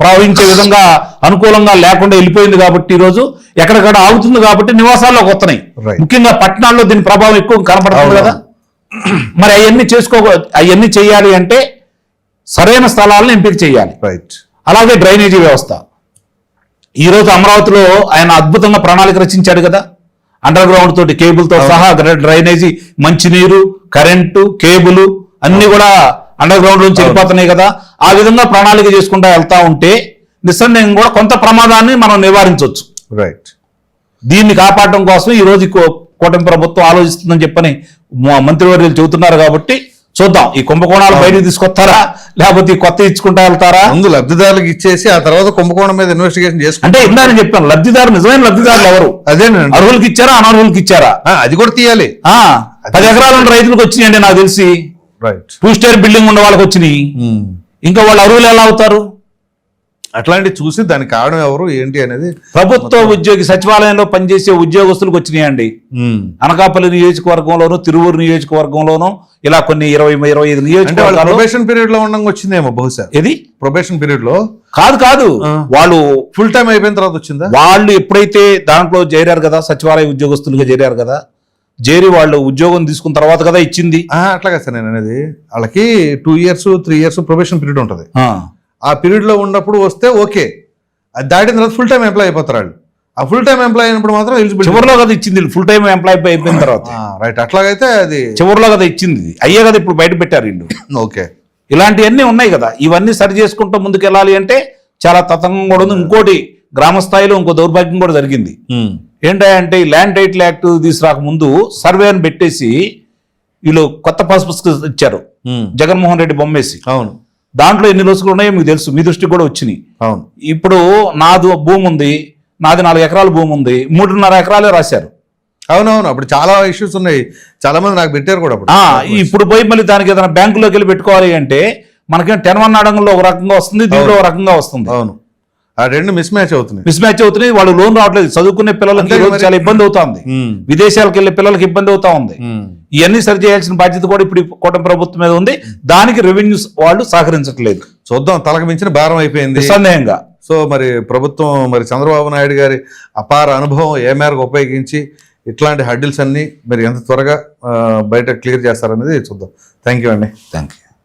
ప్రవహించే విధంగా అనుకూలంగా లేకుండా వెళ్ళిపోయింది కాబట్టి ఈ రోజు ఎక్కడికక్కడ ఆగుతుంది కాబట్టి నివాసాల్లోకి వస్తున్నాయి. ముఖ్యంగా పట్టణాల్లో దీని ప్రభావం ఎక్కువ కనపడుతుంది. కదా మరి అవన్నీ చేసుకో అవన్నీ చేయాలి అంటే సరైన స్థలాలను ఎంపిక చేయాలి. రైట్ అలాగే డ్రైనేజీ వ్యవస్థ. ఈరోజు అమరావతిలో ఆయన అద్భుతంగా ప్రణాళిక రచించాడు కదా. అండర్ గ్రౌండ్ తోటి కేబుల్తో సహా డ్రై- డ్రైనేజీ మంచినీరు కరెంటు కేబుల్ అన్ని కూడా అండర్ గ్రౌండ్ నుంచి వెళ్ళిపోతున్నాయి కదా. ఆ విధంగా ప్రణాళిక చేసుకుంటా వెళ్తా ఉంటే నిస్సందేహంగా కూడా కొంత ప్రమాదాన్ని మనం నివారించవచ్చు. రైట్ దీన్ని కాపాడడం కోసం ఈ రోజు ఈ కూ- కూటమి ప్రభుత్వం ఆలోచిస్తుందని చెప్పని మంత్రివర్యులు చెబుతున్నారు కాబట్టి చూద్దాం. ఈ కుంభకోణాలు బయటకు తీసుకొస్తారా? లేకపోతే ఈ కొత్త ఇచ్చుకుంటా వెళ్తారా? ముందు లబ్ధిదారులకు ఇచ్చేసి ఆ తర్వాత కుంభకోణం మీద ఇన్వెస్టిగేషన్ చేసుకుంటే. అంటే ఇందాక చెప్పాను లబ్ధిదారు నిజమైన లబ్ధిదారులు ఎవరు? అదేనండి. అర్హులకి ఇచ్చారా అనర్హులకి ఇచ్చారా? అది కూడా తీయాలి. ఆ పది ఎకరాలు రైతులకు వచ్చినాయండి నాకు తెలిసి. రైట్ టూ స్టేర్ బిల్డింగ్ ఉన్న వాళ్ళకి వచ్చినాయి. ఇంకా వాళ్ళు అర్హులు ఎలా అవుతారు? అట్లాంటి చూసి దానికి కారణం ఎవరు ఏంటి అనేది ప్రభుత్వ ఉద్యోగి సచివాలయంలో పనిచేసే ఉద్యోగస్తులకు వచ్చినాయండి. అనకాపల్లి నియోజకవర్గంలోను తిరువూరు నియోజకవర్గంలోను ఇలా కొన్ని ఇరవై ఇరవై ఐదు నియోజకవర్గాలు ప్రొబేషన్ పీరియడ్లో ఉండగా వచ్చిందేమో బహుశా? ఇది ప్రొబేషన్ పీరియడ్లో? కాదు కాదు. వాళ్ళు ఫుల్ టైం అయిపోయిన తర్వాత వచ్చిందా? వాళ్ళు ఎప్పుడైతే దాంట్లో చేరారు కదా సచివాలయ ఉద్యోగస్తులుగా చేరారు కదా చేరి వాళ్ళు ఉద్యోగం తీసుకున్న తర్వాత కదా ఇచ్చింది. అట్లాగా సార్ నేను అనేది. వాళ్ళకి two years three years probation period ఉంటుంది. ఆ. ఆ పీరియడ్లో ఉన్నప్పుడు వస్తే ఓకే. అది దాటిన తర్వాత ఫుల్ టైం ఎంప్లాయ్ అయిపోతారు వాళ్ళు. ఆ ఫుల్ టైం ఎంప్లాయ్ అయినప్పుడు మాత్రం ఎలిజిబిలిటీ చివరిలో కదా ఇచ్చింది ఫుల్ టైం ఎంప్లాయ్ అయిపోయిన తర్వాత. రైట్ అట్లాగైతే అది చివరిలో కదా ఇచ్చింది. అయ్యే కదా ఇప్పుడు బయట పెట్టారు వీళ్ళు. ఓకే. ఇలాంటివన్నీ ఉన్నాయి కదా. ఇవన్నీ సరి చేసుకుంటూ ముందుకు వెళ్ళాలి అంటే చాలా తతంగం కూడా ఉంది. ఇంకోటి గ్రామ స్థాయిలో ఇంకో దౌర్భాగ్యం కూడా జరిగింది. ఏంటంటే ఈ ల్యాండ్ టైటిల్ యాక్ట్ తీసుకురాక ముందు సర్వే అని పెట్టేసి వీళ్ళు కొత్త పాస్ పుస్తకం ఇచ్చారు. జగన్మోహన్ రెడ్డి బొమ్మేసి. అవును. దాంట్లో ఎన్ని రోజులు ఉన్నాయో మీకు తెలుసు. మీ దృష్టికి కూడా వచ్చినాయి. అవును. ఇప్పుడు నాది భూమి ఉంది. నాది నాలుగు ఎకరాల భూమి ఉంది. మూడున్నర ఎకరాలే రాశారు. అవునవును. అప్పుడు చాలా ఇష్యూస్ ఉన్నాయి. చాలా మంది నాకు పెట్టారు కూడా ఇప్పుడు పోయి మళ్ళీ దానికి ఏదైనా బ్యాంకులోకి వెళ్ళి పెట్టుకోవాలి అంటే మనకేం టెన్ వన్ అడంగంలో ఒక రకంగా వస్తుంది దీంట్లో ఒక రకంగా వస్తుంది. అవును. ఆ రెండు మిస్ మ్యాచ్ అవుతున్నాయి. మిస్ మ్యాచ్ అవుతున్నాయి. వాళ్ళు లోన్ రావట్లేదు. చదువుకునే పిల్లలకి. చాలా ఇబ్బంది అవుతుంది. విదేశాలకు వెళ్ళే పిల్లలకి ఇబ్బంది అవుతా ఉంది. ఇవన్నీ సరి చేయాల్సిన బాధ్యత కూడా ఇప్పుడు కూటమి ప్రభుత్వం మీద ఉంది. దానికి రెవెన్యూ వాళ్ళు సహకరించట్లేదు. చూద్దాం తలకు మించిన భారం అయిపోయింది. నిస్సందేహంగా. సో మరి ప్రభుత్వం మరి చంద్రబాబు నాయుడు గారి అపార అనుభవం ఏ మేరకు ఉపయోగించి ఇట్లాంటి హడ్డిల్స్ అన్ని మరి ఎంత త్వరగా బయట క్లియర్ చేస్తారనేది చూద్దాం. థ్యాంక్ యూ అండి. Thank you